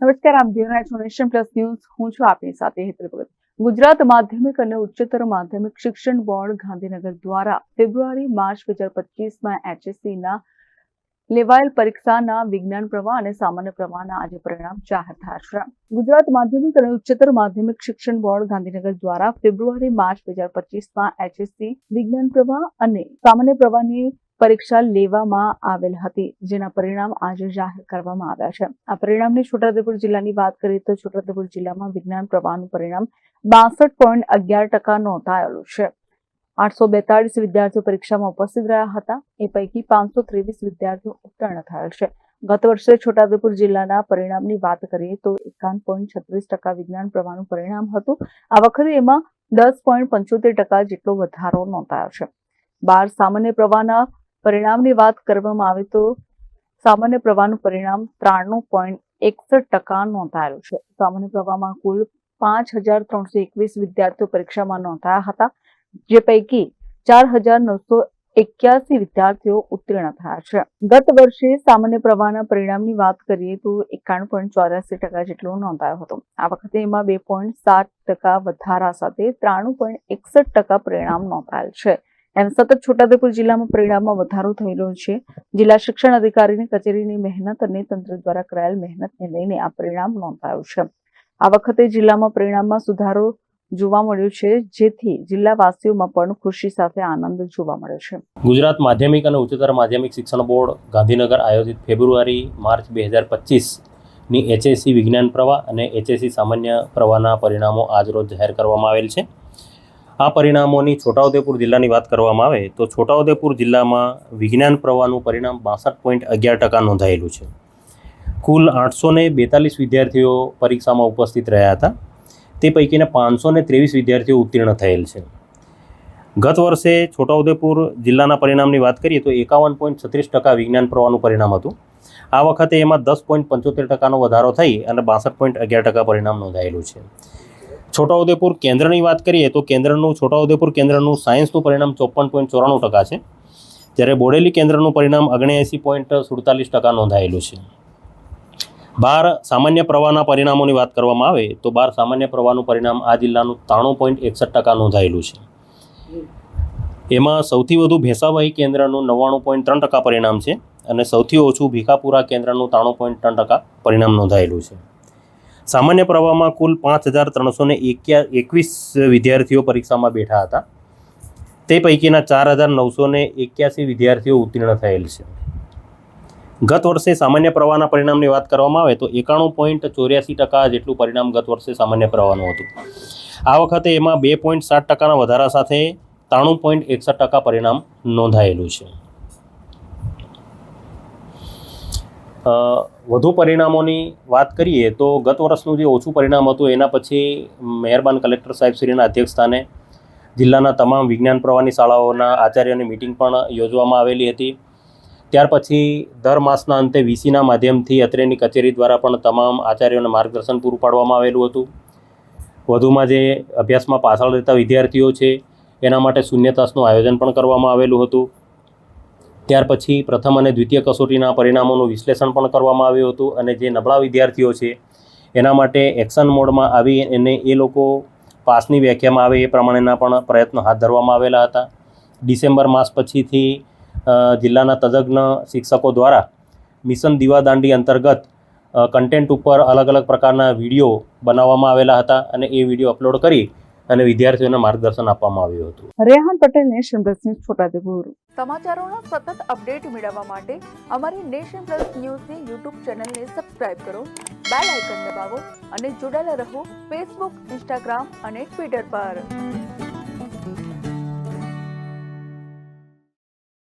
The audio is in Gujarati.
નમસ્કાર આપ જોઈ રહ્યા પ્લસ ન્યૂઝ. હું છું આપની સાથે હેતલ ભગત. ગુજરાત માધ્યમિક અને ઉચ્ચતર માધ્યમિક શિક્ષણ બોર્ડ ગાંધીનગર દ્વારા ફેબ્રુઆરી માર્ચ બે હજાર પચીસમાં એચએસસીના લેવાયેલ પરીક્ષાના વિજ્ઞાન પ્રવાહ અને સામાન્ય પ્રવાહના આજે પરિણામ જાહેર થયા છે. ગુજરાત માધ્યમિક અને ઉચ્ચતર માધ્યમિક શિક્ષણ બોર્ડ ગાંધીનગર દ્વારા ફેબ્રુઆરી, માર્ચ બે હજાર પચીસમાં એચએસસી, વિજ્ઞાન પ્રવાહ અને સામાન્ય પ્રવાહની પરીક્ષા લેવામાં આવેલ હતી, જેના પરિણામ આજે જાહેર કરવામાં આવ્યા છે. આ પરિણામની છોટાઉદેપુર જિલ્લાની વાત કરીએ તો છોટાઉદેપુર જિલ્લામાં વિજ્ઞાન પ્રવાહનું પરિણામ બાસઠ પોઈન્ટ અગિયાર ટકા નોંધાયેલું છે. આઠસો બેતાળીસ વિદ્યાર્થીઓ પરીક્ષામાં ઉપસ્થિત રહ્યા હતા. એ પૈકી પાંચસો ત્રેવીસ વિદ્યાર્થીઓ ઉત્તીર્ણ થયેલ છે. ગત વર્ષે છોટાઉદેપુર જિલ્લાના પરિણામની વાત કરીએ તો એકાવન પોઈન્ટ છત્રીસ ટકા વિજ્ઞાન પ્રવાહનું પરિણામ હતું. આ વખતે એમાં દસ પોઈન્ટ પંચોતેર ટકા જેટલો વધારો નોંધાયો છે. બાર સામાન્ય પ્રવાહના પરિણામની વાત કરવામાં આવે તો સામાન્ય પ્રવાહનું પરિણામ ત્રાણું પોઈન્ટ એકસઠ ટકા નોંધાયેલું છે. સામાન્ય પ્રવાહમાં કુલ પાંચ હજાર ત્રણસો એકવીસ વિદ્યાર્થીઓ પરીક્ષામાં નોંધાયા હતા. જે પૈકી ચાર હજાર નવસો એક્યાસી વિદ્યાર્થીઓ ઉત્તીર્ણ થયા છે. ગત વર્ષે સામાન્ય પ્રવાહના પરિણામની વાત કરીએ તો એકાણું પોઈન્ટ ચોર્યાસી ટકા જેટલો નોંધાયો હતો. આ વખતે એમાં બે પોઈન્ટ સાત ટકા વધારા સાથે ત્રાણું પોઈન્ટ એકસઠ ટકા પરિણામ નોંધાયેલ છે. એમ સતત છોટાઉદેપુર જિલ્લામાં પરિણામમાં વધારો રહ્યો છે. જિલ્લા શિક્ષણ અધિકારીની કચેરીની મહેનત અને તંત્ર દ્વારા કરાયેલ મહેનતને લઈને આ પરિણામ નોંધાયું છે. આ વખતે જિલ્લામાં પરિણામમાં સુધારો જોવા મળ્યું છે. જેથી જિલ્લાવાસીઓમાં પણ ખુશી સાથે આનંદ જોવા મળ્યો છે. ગુજરાત માધ્યમિક અને ઉચ્ચતર માધ્યમિક શિક્ષણ બોર્ડ ગાંધીનગર આયોજિત ફેબ્રુઆરી, માર્ચ બે હજાર પચીસની એચએસસી વિજ્ઞાન પ્રવાહ અને એચએસસી સામાન્ય પ્રવાહના પરિણામો આજરોજ જાહેર કરવામાં આવેલ છે. આ પરિણામોની છોટાઉદેપુર જિલ્લાની વાત કરવામાં આવે તો છોટાઉદેપુર જિલ્લામાં વિજ્ઞાન પ્રવાહનું પરિણામ બાસઠ પોઈન્ટ અગિયાર ટકા નોંધાયેલું છે. કુલ આઠસો બેતાલીસ વિદ્યાર્થીઓ પરીક્ષામાં ઉપસ્થિત રહ્યા હતા. તે પૈકીના પાંચસો ત્રેવીસ વિદ્યાર્થીઓ ઉત્તીર્ણ થયેલ છે. ગત વર્ષે છોટાઉદેપુર જિલ્લાના પરિણામની વાત કરીએ તો એકાવન પોઈન્ટ છત્રીસ ટકા વિજ્ઞાન પ્રવાહનું પરિણામ હતું. આ વખતે એમાં દસ પોઈન્ટ પંચોતેર ટકાનો વધારો થઈ અને બાસઠ પોઈન્ટ અગિયાર ટકા પરિણામ નોંધાયેલું છે. છોટાઉદેપુર કેન્દ્રની વાત કરીએ તો કેન્દ્રનું છોટાઉદેપુર કેન્દ્રનું સાયન્સનું પરિણામ ચોપન પોઈન્ટ ચોરાણું ટકા છે. જ્યારે બોડેલી કેન્દ્રનું પરિણામ ઓગણએંસી પોઈન્ટ સુડતાલીસ ટકા નોંધાયેલું છે. બાર સામાન્ય પ્રવાહના પરિણામોની વાત કરવામાં આવે તો બાર સામાન્ય પ્રવાહનું પરિણામ આ જિલ્લાનું ત્રાણું પોઈન્ટ એકસઠ ટકા નોંધાયેલું છે. એમાં સૌથી વધુ ભેંસાવાહી કેન્દ્રનું નવ્વાણું પોઈન્ટ ત્રણ ટકા પરિણામ છે અને સૌથી ઓછું ભીખાપુરા કેન્દ્રનું ત્રાણું પોઈન્ટ ત્રણ ટકા પરિણામ નોંધાયેલું છે. સામાન્ય પ્રવાહમાં કુલ પાંચ હજાર ત્રણસો ને એકવીસ વિદ્યાર્થીઓ પરીક્ષામાં બેઠા હતા. તે પૈકીના ચાર હજાર નવસો ને એક્યાસી વિદ્યાર્થીઓ ઉત્તીર્ણ થયેલ છે. ગત વર્ષે સામાન્ય પ્રવાહના પરિણામની વાત કરવામાં આવે તો એકાણું પોઈન્ટ ચોર્યાસી ટકા જેટલું પરિણામ ગત વર્ષે સામાન્ય પ્રવાહનું હતું. આ વખતે એમાં બે પોઈન્ટ સાત ટકાના વધારા સાથે ત્રાણું પોઈન્ટ એકસઠ ટકા પરિણામ નોંધાયેલું છે. વધુ પરિણામોની વાત કરીએ તો ગત વર્ષનું જે ઓછું પરિણામ હતું એના પછી મહેરબાન કલેક્ટર સાહેબશ્રીના અધ્યક્ષસ્થાને જિલ્લાના તમામ વિજ્ઞાન પ્રવાહની શાળાઓના આચાર્યોની મિટિંગ પણ યોજવામાં આવેલી હતી. ત્યાર પછી દર માસના અંતે વીસીના માધ્યમથી અત્રેની કચેરી દ્વારા પણ તમામ આચાર્યોને માર્ગદર્શન પૂરું પાડવામાં આવેલું હતું. વધુમાં જે અભ્યાસમાં પાછળ રહેતા વિદ્યાર્થીઓ છે, એના માટે શૂન્ય તાસનું આયોજન પણ કરવામાં આવેલું હતું. ત્યાર પછી પ્રથમ અને દ્વિતીય કસોટીના પરિણામોનું વિશ્લેષણ પણ કરવામાં આવ્યું હતું અને જે નબળા વિદ્યાર્થીઓ છે, એના માટે એક્શન મોડમાં આવી અને એ લોકો પાસની વ્યાખ્યામાં આવે એ પ્રમાણેના પણ પ્રયત્નો હાથ ધરવામાં આવેલા હતા. ડિસેમ્બર માસ પછીથી જિલ્લાના તજજ્ઞ શિક્ષકો દ્વારા મિશન દીવાદાંડી અંતર્ગત કન્ટેન્ટ ઉપર અલગ અલગ પ્રકારના વીડિયો બનાવવામાં આવેલા હતા અને એ વીડિયો અપલોડ કરી અને વિદ્યાર્થીઓને માર્ગદર્શન આપવામાં આવ્યું હતું. Rehan Patel nation plus news Chhotaudepur સમાચારોના સતત અપડેટ મેળવવા માટે અમારી નેશન પ્લસ ન્યૂઝની યુટ્યુબ ચેનલને સબસ્ક્રાઇબ કરો બેલ આઇકન દબાવો અને જોડાયેલા રહો ફેસબુક ઇન્સ્ટાગ્રામ અને ટ્વિટર પર.